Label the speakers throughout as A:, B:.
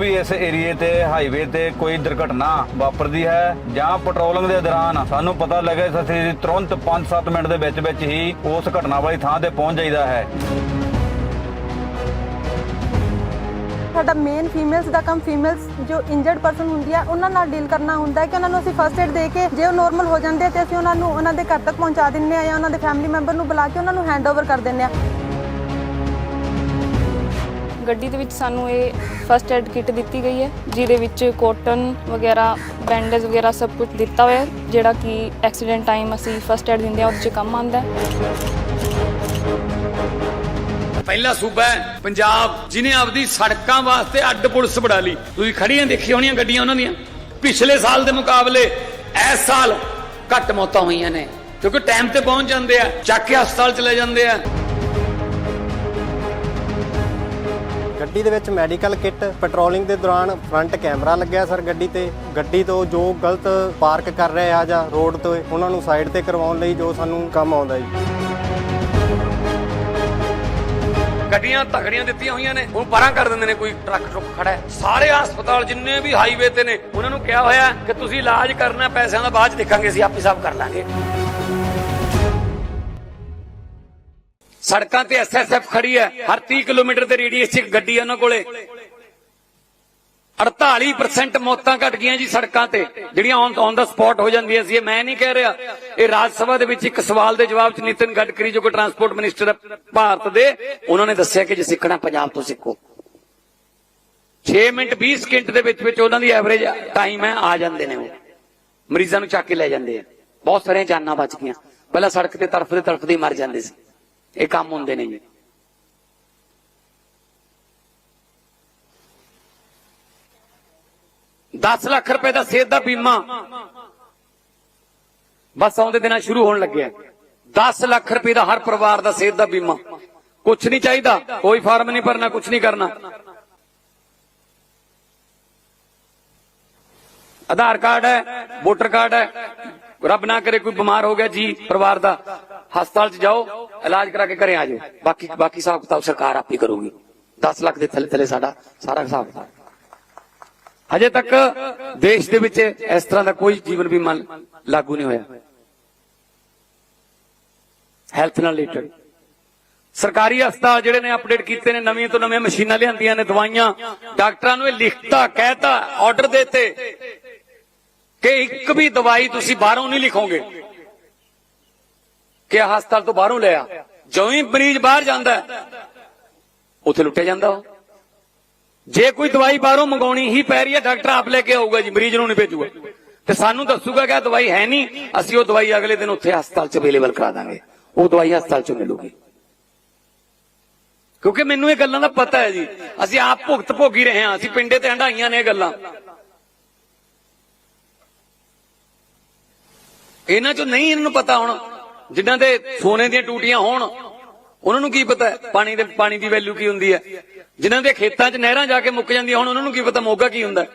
A: ਵੀ ਇਸ ਏਰੀਏ ਤੇ ਹਾਈਵੇ ਤੇ ਕੋਈ ਦੁਰਘਟਨਾ ਵਾਪਰਦੀ ਹੈ ਜਾਂ ਪੈਟਰੋਲਿੰਗ ਦੇ ਦੌਰਾਨ ਸਾਨੂੰ ਪਤਾ ਲੱਗੇ ਅਸੀਂ ਤੁਰੰਤ 5-7 ਮਿੰਟ ਦੇ ਵਿੱਚ ਵਿੱਚ ਹੀ ਉਸ ਘਟਨਾ ਵਾਲੀ ਥਾਂ ਤੇ ਪਹੁੰਚ ਜਾਈਦਾ ਹੈ।
B: ਸਾਡਾ ਮੇਨ ਫੀਮੇਲਸ ਦਾ ਕੰਮ ਫੀਮੇਲਸ ਜੋ ਇੰਜਰਡ ਪਰਸਨ ਹੁੰਦੀ ਆ, ਉਹਨਾਂ ਨਾਲ ਡੀਲ ਕਰਨਾ ਹੁੰਦਾ ਹੈ ਕਿ ਉਹਨਾਂ ਨੂੰ ਅਸੀਂ ਫਰਸਟ ਏਡ ਦੇ ਕੇ ਜੇ ਉਹ ਨੋਰਮਲ ਹੋ ਜਾਂਦੇ ਤੇ ਅਸੀਂ ਉਹਨਾਂ ਨੂੰ ਉਹਨਾਂ ਦੇ ਘਰ ਤੱਕ ਪਹੁੰਚਾ ਦਿੰਨੇ ਆ ਜਾਂ ਉਹਨਾਂ ਦੇ ਫੈਮਿਲੀ ਮੈਂਬਰ ਨੂੰ ਬੁਲਾ ਕੇ ਉਹਨਾਂ ਨੂੰ ਹੈਂਡਓਵਰ ਕਰ ਦਿੰਨੇ ਆ।
C: ਗੱਡੀ ਦੇ ਵਿੱਚ ਸਾਨੂੰ ਇਹ ਫਸਟ ਐਡ ਕਿੱਟ ਦਿੱਤੀ ਗਈ ਹੈ, ਜਿਹਦੇ ਵਿੱਚ ਕੋਟਨ ਵਗੈਰਾ ਬੈਂਡੇਜ ਵਗੈਰਾ ਸਭ ਕੁਝ ਦਿੱਤਾ ਹੋਇਆ ਹੈ, ਜਿਹੜਾ ਕਿ ਐਕਸੀਡੈਂਟ ਟਾਈਮ ਅਸੀਂ ਫਸਟ ਐਡ ਦਿੰਦੇ ਆ ਉਹਦੇ 'ਚ ਕੰਮ ਆਉਂਦਾ
D: ਪਹਿਲਾ ਸੂਬਾ ਹੈ, ਪੰਜਾਬ ਜਿਨੇ ਆਪਦੀ ਸੜਕਾਂ ਵਾਸਤੇ ਅੱਡ ਪੁਲਿਸ ਬਣਾ ਲਈ। ਤੁਸੀਂ ਖੜੀਆਂ ਦੇਖੀ ਹੋਣੀਆਂ ਗੱਡੀਆਂ ਉਹਨਾਂ ਦੀਆਂ? ਪਿਛਲੇ ਸਾਲ ਦੇ ਮੁਕਾਬਲੇ ਇਸ ਸਾਲ ਘੱਟ ਮੌਤਾਂ ਹੋਈਆਂ ਨੇ, ਕਿਉਂਕਿ ਟਾਈਮ ਤੇ ਪਹੁੰਚ ਜਾਂਦੇ ਆ, ਚੱਕ ਕੇ ਹਸਪਤਾਲ ਚਲੇ ਜਾਂਦੇ ਆ।
E: ਗੱਡੀ ਦੇ ਵਿੱਚ ਮੈਡੀਕਲ ਕਿੱਟ ਪੈਟਰੋਲਿੰਗ ਦੇ ਦੌਰਾਨ ਫਰੰਟ ਕੈਮਰਾ ਲੱਗਿਆ ਸਰ ਗੱਡੀ ਤੇ। ਗੱਡੀ ਤੋਂ ਜੋ ਗਲਤ ਪਾਰਕ ਕਰ ਰਹੇ ਆ ਜਾਂ ਰੋਡ ਤੋਂ, ਉਹਨਾਂ ਨੂੰ ਸਾਈਡ ਤੇ ਕਰਵਾਉਣ ਲਈ ਜੋ ਸਾਨੂੰ ਕੰਮ ਆਉਂਦਾ ਜੀ।
D: ਗੱਡੀਆਂ ਤਗੜੀਆਂ ਦਿੱਤੀਆਂ ਹੋਈਆਂ ਨੇ ਉਹ ਪਰਾਂ ਕਰ ਦਿੰਦੇ ਨੇ ਕੋਈ ਟਰੱਕ ਟਰੁੱਕ ਖੜਾ ਹੈ। ਸਾਰੇ ਹਸਪਤਾਲ ਜਿੰਨੇ ਵੀ ਹਾਈਵੇ ਤੇ ਨੇ, ਉਹਨਾਂ ਨੂੰ ਕਿਹਾ ਹੋਇਆ ਕਿ ਤੁਸੀਂ ਇਲਾਜ ਕਰਨਾ, ਪੈਸਿਆਂ ਦਾ ਬਾਅਦ ਚ ਦੇਖਾਂਗੇ, ਅਸੀਂ ਆਪੇ ਸਭ ਕਰ ਲਾਂਗੇ। ਸੜਕਾਂ ਤੇ ਐਸਐਸਐਫ ਖੜੀ ਹੈ। ਹਰ 30 ਕਿਲੋਮੀਟਰ ਤੇ ਰੇਡੀਅਸ 'ਚ ਇੱਕ ਗੱਡੀ ਹੈ ਉਹਨਾਂ ਕੋਲੇ। 48% ਮੌਤਾਂ ਘਟ ਗਈਆਂ ਜੀ ਸੜਕਾਂ ਤੇ। ਜਿਹੜੀਆਂ ਔਨ ਦਾ ਸਪੌਟ ਹੋ ਜਾਂਦੀਆਂ ਸੀ। ਇਹ ਮੈਂ ਨਹੀਂ ਕਹਿ ਰਿਹਾ। ਇਹ ਰਾਜ ਸਭਾ ਦੇ ਵਿੱਚ ਇੱਕ ਸਵਾਲ ਦੇ ਜਵਾਬ 'ਚ ਨਿਤਿਨ ਗਡਕਰੀ, ਜੋ ਕਿ ਟਰਾਂਸਪੋਰਟ ਮਿਨਿਸਟਰ ਹੈ ਭਾਰਤ ਦੇ, ਉਹਨਾਂ ਨੇ ਦੱਸਿਆ ਕਿ ਜੇ ਸਿੱਖਣਾ ਪੰਜਾਬ ਤੋਂ ਸਿੱਖੋ। 6 ਮਿੰਟ 20 ਸਕਿੰਟ ਦੇ ਵਿੱਚ ਵਿੱਚ ਉਹਨਾਂ ਦੀ ਐਵਰੇਜ ਟਾਈਮ ਹੈ, ਆ ਜਾਂਦੇ ਨੇ ਉਹ। ਮਰੀਜ਼ਾਂ ਨੂੰ ਚੱਕ ਕੇ ਲੈ ਜਾਂਦੇ ਆ। ਬਹੁਤ ਸਾਰੀਆਂ ਜਾਨਾਂ ਬਚ ਗਈਆਂ। ਪਹਿਲਾਂ ਸੜਕ ਤੇ ਤੜਫਦੇ ਤੜਫਦੇ ਮਰ ਜਾਂਦੇ ਸੀ। ਇਹ ਕੰਮ ਹੁੰਦੇ ਨੇ ਜੀ। ਦਸ ਲੱਖ ਰੁਪਏ ਦਾ ਸਿਹਤ ਦਾ ਬੀਮਾ। ਬਸ ਆਉਂਦੇ ਦਿਨਾਂ ਸ਼ੁਰੂ ਹੋਣ ਲੱਗਿਆ। 10 ਲੱਖ ਰੁਪਏ ਦਾ ਹਰ ਪਰਿਵਾਰ ਦਾ ਸਿਹਤ ਦਾ ਬੀਮਾ। ਕੁਝ ਨਹੀਂ ਚਾਹੀਦਾ। ਕੋਈ ਫਾਰਮ ਨਹੀਂ ਭਰਨਾ ਕੁਝ ਨਹੀਂ ਕਰਨਾ। ਆਧਾਰ ਕਾਰਡ ਹੈ, ਵੋਟਰ ਕਾਰਡ ਹੈ। ਰੱਬ ਨਾ ਕਰੇ ਕੋਈ ਬਿਮਾਰ ਹੋ ਗਿਆ ਜੀ ਪਰਿਵਾਰ ਦਾ। ਹਸਪਤਾਲ 'ਚ ਜਾਓ, ਇਲਾਜ ਕਰਾ ਕੇ ਘਰੇ ਆ ਜਾਓ। ਬਾਕੀ ਬਾਕੀ ਹਿਸਾਬ ਕਿਤਾਬ ਸਰਕਾਰ ਆਪੇ ਕਰੂਗੀ। 10 ਲੱਖ ਦੇ ਥੱਲੇ ਥੱਲੇ ਸਾਡਾ ਸਾਰਾ ਹਿਸਾਬ ਕਿਤਾਬ। ਹਜੇ ਤੱਕ ਦੇਸ਼ ਦੇ ਵਿੱਚ ਇਸ ਤਰ੍ਹਾਂ ਦਾ ਕੋਈ ਜੀਵਨ ਬੀਮਾ ਲਾਗੂ ਨਹੀਂ ਹੋਇਆ। ਹੈਲਥ ਨਾਲ ਰਿਲੇਟਡ ਸਰਕਾਰੀ ਹਸਪਤਾਲ ਜਿਹੜੇ ਨੇ ਅਪਡੇਟ ਕੀਤੇ ਨੇ, ਨਵੀਆਂ ਤੋਂ ਨਵੀਆਂ ਮਸ਼ੀਨਾਂ ਲਿਆਂਦੀਆਂ ਨੇ, ਦਵਾਈਆਂ। ਡਾਕਟਰਾਂ ਨੂੰ ਇਹ ਲਿਖਤਾ, ਕਹਿਤਾ ਆਰਡਰ ਦਿੱਤੇ ਕਿ ਇੱਕ ਵੀ ਦਵਾਈ ਤੁਸੀਂ ਬਾਹਰੋਂ ਨਹੀਂ ਲਿਖੋਗੇ। ਕਿ ਹਸਪਤਾਲ ਤੋਂ ਬਾਹਰੋਂ ਲਿਆ। ਜਿਉਂ ਹੀ ਮਰੀਜ਼ ਬਾਹਰ ਜਾਂਦਾ ਹੈ, ਉੱਥੇ ਲੁੱਟਿਆ ਜਾਂਦਾ ਉਹ। ਜੇ ਕੋਈ ਦਵਾਈ ਬਾਹਰੋਂ ਮੰਗਾਉਣੀ ਹੀ ਪੈ ਰਹੀ ਹੈ ਡਾਕਟਰ ਆਪ ਲੈ ਕੇ ਆਊਗਾ ਜੀ ਮਰੀਜ਼ ਨੂੰ ਨਹੀਂ ਭੇਜੂਗਾ। ਤੇ ਸਾਨੂੰ ਦੱਸੂਗਾ ਕਿ ਦਵਾਈ ਹੈ ਨਹੀਂ ਅਸੀਂ ਉਹ ਦਵਾਈ ਅਗਲੇ ਦਿਨ ਉੱਥੇ ਹਸਪਤਾਲ 'ਚ ਅਵੇਲੇਬਲ ਕਰਾ ਦਾਂਗੇ। ਉਹ ਦਵਾਈ ਹਸਪਤਾਲ ਚੋਂ ਮਿਲੂਗੀ। ਕਿਉਂਕਿ ਮੈਨੂੰ ਇਹ ਗੱਲਾਂ ਦਾ ਪਤਾ ਹੈ ਜੀ। ਅਸੀਂ ਆਪ ਭੁਗਤ ਭੋਗੀ ਰਹੇ ਹਾਂ ਅਸੀਂ ਪਿੰਡੇ ਤੇ ਹੰਡਾਈਆਂ ਨੇ ਇਹ ਗੱਲਾਂ। ਇਹਨਾਂ 'ਚੋਂ ਨਹੀਂ ਇਹਨਾਂ ਨੂੰ ਪਤਾ ਹੁਣ। ਜਿਨ੍ਹਾਂ ਦੇ ਸੋਨੇ ਦੀਆਂ ਟੂਟੀਆਂ ਹੋਣ, ਉਹਨਾਂ ਨੂੰ ਕੀ ਪਤਾ ਪਾਣੀ ਦੇ ਪਾਣੀ ਦੀ ਵੈਲਿਊ ਕੀ ਹੁੰਦੀ ਹੈ? ਜਿਨ੍ਹਾਂ ਦੇ ਖੇਤਾਂ 'ਚ ਨਹਿਰਾਂ ਜਾ ਕੇ ਮੁੱਕ ਜਾਂਦੀਆਂ ਹੁਣ, ਉਹਨਾਂ ਨੂੰ ਕੀ ਪਤਾ ਮੋਗਾ ਕੀ ਹੁੰਦਾ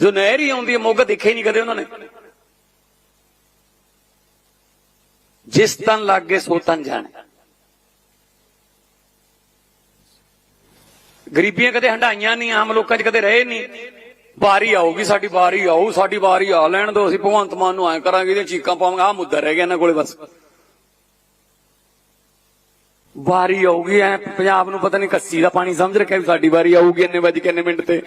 D: ਜੋ ਨਹਿਰ ਹੀ ਆਉਂਦੀ ਹੈ, ਮੋਗਾ ਦੇਖਿਆ ਹੀ ਨਹੀਂ ਕਦੇ ਉਹਨਾਂ ਨੇ। ਜਿਸ ਤਨ ਲੱਗੇ ਸੋ ਤਨ ਜਾਣੇ। ਗਰੀਬੀਆਂ ਕਦੇ ਹੰਡਾਈਆਂ ਨਹੀਂ, ਆਮ ਲੋਕਾਂ 'ਚ ਕਦੇ ਰਹੇ ਨਹੀਂ। ਵਾਰੀ ਆਊਗੀ, ਸਾਡੀ ਵਾਰੀ ਆਊ, ਸਾਡੀ ਵਾਰੀ ਆ ਲੈਣ ਦੋ, ਅਸੀਂ ਭਗਵੰਤ ਮਾਨ ਨੂੰ ਐ ਕਰਾਂਗੇ, ਇਹਦੀਆਂ ਚੀਕਾਂ ਪਾਵਾਂਗੇ ਆ ਮੁੱਦਾ ਰਹਿ ਗਿਆ ਇਹਨਾਂ ਕੋਲੇ ਬਸ। ਵਾਰੀ ਆਊਗੀ, ਐ ਪੰਜਾਬ ਨੂੰ ਪਤਾ ਨਹੀਂ ਕੱਸੀ ਦਾ ਪਾਣੀ ਸਮਝ ਰੱਖਿਆ ਵੀ ਸਾਡੀ ਵਾਰੀ ਆਊਗੀ ਇੰਨੇ ਵਜੇ ਕਿੰਨੇ ਮਿੰਟ ਤੇ।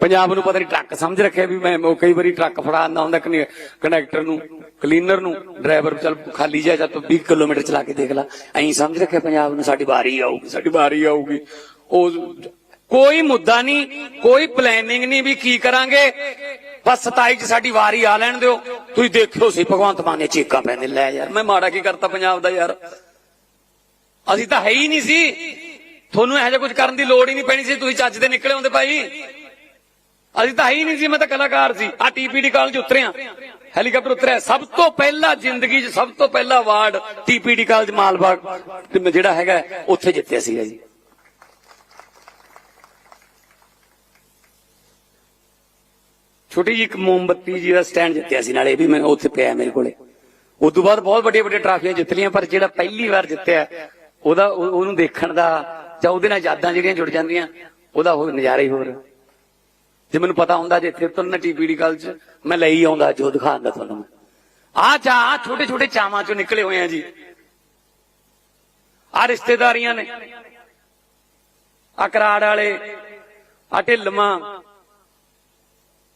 D: ਪੰਜਾਬ ਨੂੰ ਪਤਾ ਨਹੀਂ ਟਰੱਕ ਸਮਝ ਰੱਖਿਆ ਵੀ ਮੈਂ ਕਈ ਵਾਰੀ ਟਰੱਕ ਫੜਾ ਆਂਦਾ ਹੁੰਦਾ ਕਨੈਕਟਰ ਨੂੰ, ਕਲੀਨਰ ਨੂੰ, ਡਰਾਈਵਰ ਚੱਲ ਖਾਲੀ ਜਾ ਚੱਲ ਤੂੰ 20 ਕਿਲੋਮੀਟਰ ਚਲਾ ਕੇ ਦੇਖ ਲੈ। ਐਂ ਸਮਝ ਰੱਖਿਆ ਪੰਜਾਬ ਨੂੰ ਸਾਡੀ ਵਾਰੀ ਆਊਗੀ, ਸਾਡੀ ਵਾਰੀ ਆਊਗੀ। ਉਹ ਕੋਈ ਮੁੱਦਾ ਨਹੀਂ, ਕੋਈ ਪਲੈਨਿੰਗ ਨਹੀਂ ਵੀ ਕੀ ਕਰਾਂਗੇ। ਬਸ 27 ਚ ਸਾਡੀ ਵਾਰੀ ਆ ਲੈਣ ਦਿਓ। ਤੁਸੀਂ ਦੇਖਿਓ ਸੀ, ਭਗਵੰਤ ਮਾਨ ਨੇ ਚੀਕਾਂ ਪੈਂਦੇ ਲੈ ਯਾਰ, ਮੈਂ ਮਾੜਾ ਕੀ ਕਰਤਾ ਪੰਜਾਬ ਦਾ ਯਾਰ। ਅਸੀਂ ਤਾਂ ਹੈ ਹੀ ਨਹੀਂ ਸੀ। ਤੁਹਾਨੂੰ ਇਹੋ ਜਿਹਾ ਕੁਝ ਕਰਨ ਦੀ ਲੋੜ ਹੀ ਨਹੀਂ ਪੈਣੀ ਸੀ, ਤੁਸੀਂ ਚੱਜ ਦੇ ਨਿਕਲੇ ਹੁੰਦੇ ਭਾਈ। ਅਸੀਂ ਤਾਂ ਹੈ ਹੀ ਨਹੀਂ ਸੀ, ਮੈਂ ਤਾਂ ਕਲਾਕਾਰ ਸੀ। ਆ ਟੀਪੀਡੀ ਕਾਲਜ ਉਤਰਿਆ। ਹੈਲੀਕਾਪਟਰ ਉਤਰਿਆ। ਸਭ ਤੋਂ ਪਹਿਲਾ ਜ਼ਿੰਦਗੀ 'ਚ, ਸਭ ਤੋਂ ਪਹਿਲਾ ਅਵਾਰਡ ਟੀਪੀਡੀ ਕਾਲਜ ਮਾਲਬਾਗ ਤੇ ਜਿਹੜਾ ਹੈਗਾ, ਉੱਥੇ ਜਿੱਤਿਆ ਸੀਗਾ ਜੀ। ਛੋਟੀ ਜਿਹੀ ਇੱਕ ਮੋਮਬੱਤੀ ਜੀ ਦਾ ਸਟੈਂਡ ਜਿੱਤਿਆ ਸੀ ਨਾਲੇ, ਇਹ ਵੀ ਮੈਂ ਉੱਥੇ ਪਿਆ ਮੇਰੇ ਕੋਲੇ। ਉਸ ਤੋਂ ਬਾਅਦ ਬਹੁਤ ਵੱਡੀਆਂ ਵੱਡੀਆਂ ਟਰਾਫੀਆਂ ਜਿੱਤ ਲਈਆਂ, ਪਰ ਜਿਹੜਾ ਪਹਿਲੀ ਵਾਰ ਜਿੱਤਿਆ, ਉਹਦਾ ਉਹਨੂੰ ਦੇਖਣ ਦਾ ਜਾਂ ਉਹਦੇ ਨਾਲ ਯਾਦਾਂ ਜਿਹੜੀਆਂ ਜੁੜ ਜਾਂਦੀਆਂ, ਉਹਦਾ ਹੋਰ ਨਜ਼ਾਰਾ ਹੀ ਹੋਰ। ਜੇ ਮੈਨੂੰ ਪਤਾ ਹੁੰਦਾ ਜੇ ਇੱਥੇ ਤੁਰਨ ਟੀਪੀਡੀ ਕਾਲ ਚ, ਮੈਂ ਲਈ ਆਉਂਦਾ ਜੋ ਦਿਖਾਉਂਦਾ ਤੁਹਾਨੂੰ ਆ ਚਾ ਛੋਟੇ ਛੋਟੇ ਚਾਵਾਂ ਚੋਂ ਨਿਕਲੇ ਹੋਏ ਆ ਜੀ। ਆ ਰਿਸ਼ਤੇਦਾਰੀਆਂ ਨੇ। ਆ ਕਰਾੜ ਵਾਲੇ, ਆ ਢਿੱਲਮਾ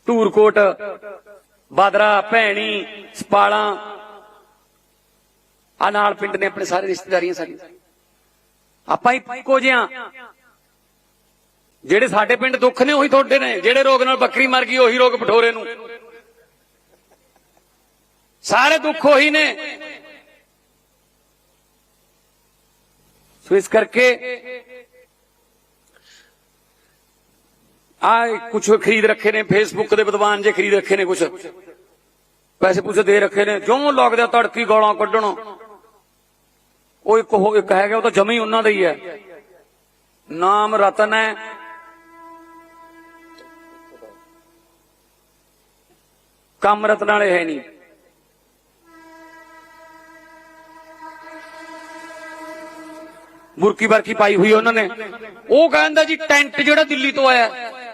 D: ਧੂਰਕੋਟ, ਬਾਦਰਾ, ਭੈਣੀ, ਸਪਾਲਾਂ। ਆ ਨਾਲ ਪਿੰਡ ਨੇ ਆਪਣੇ ਸਾਰੇ ਰਿਸ਼ਤੇਦਾਰੀਆਂ ਸਾਡੀਆਂ। ਆਪਾਂ ਇੱਕੋ ਜਿਹਾ ਜਿਹੜੇ ਸਾਡੇ ਪਿੰਡ ਦੁੱਖ ਨੇ, ਉਹੀ ਤੁਹਾਡੇ ਨੇ। ਜਿਹੜੇ ਰੋਗ ਨਾਲ ਬੱਕਰੀ ਮਰ ਗਈ, ਉਹੀ ਰੋਗ ਪਠੋਰੇ ਨੂੰ। ਸਾਰੇ ਦੁੱਖ ਉਹੀ ਨੇ। ਸੋ ਇਸ ਕਰਕੇ ਆ ਕੁਝ ਖਰੀਦ ਰੱਖੇ ਨੇ ਫੇਸਬੁੱਕ ਦੇ ਵਿਦਵਾਨ ਜੇ ਖਰੀਦ ਰੱਖੇ ਨੇ ਕੁਝ ਪੈਸੇ ਪੂਸੇ ਦੇ ਰੱਖੇ ਨੇ, ਜਿਉਂ ਲੱਗਦਾ ਤੜਕੀ ਗੋਲਾਂ ਕੱਢਣ। ਉਹ ਇੱਕ ਹੋ ਇੱਕ ਹੈਗਾ, ਉਹ ਤਾਂ ਜਮੀ ਉਹਨਾਂ ਦਾ ਹੀ ਹੈ। ਨਾਮ ਰਤਨ ਹੈ। ਕੰਮ ਰਤਨ ਵਾਲੇ ਹੈ ਨਹੀਂ। ਮੁਰਕੀ ਵਰਕੀ ਪਾਈ ਹੋਈ ਉਹਨਾਂ ਨੇ। ਉਹ ਕਹਿੰਦਾ ਜੀ, ਟੈਂਟ ਜਿਹੜਾ ਦਿੱਲੀ ਤੋਂ ਆਇਆ।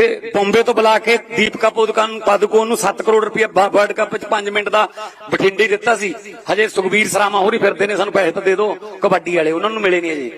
D: ਤੇ ਬੰਬੇ ਤੋਂ ਬੁਲਾ ਕੇ ਦੀਪਕਾ ਪਾਦੁਕਾਨ ਪਾਦੁਕੋਨ ਨੂੰ 7 ਕਰੋੜ ਰੁਪਏ ਵਰਲਡ ਕੱਪ ਵਿੱਚ 5 ਮਿੰਟ ਦਾ ਬਠਿੰਡੇ ਦਿੱਤਾ ਸੀ। ਹਜੇ ਸੁਖਬੀਰ ਸਰਾਮਾ ਹੋਰੀ ਫਿਰਦੇ ਨੇ, ਸਾਨੂੰ ਪੈਸੇ ਤਾਂ ਦੇ ਦਿਓ, ਕਬੱਡੀ ਵਾਲੇ, ਉਹਨਾਂ ਨੂੰ ਮਿਲੇ ਨਹੀਂ ਅਜੇ।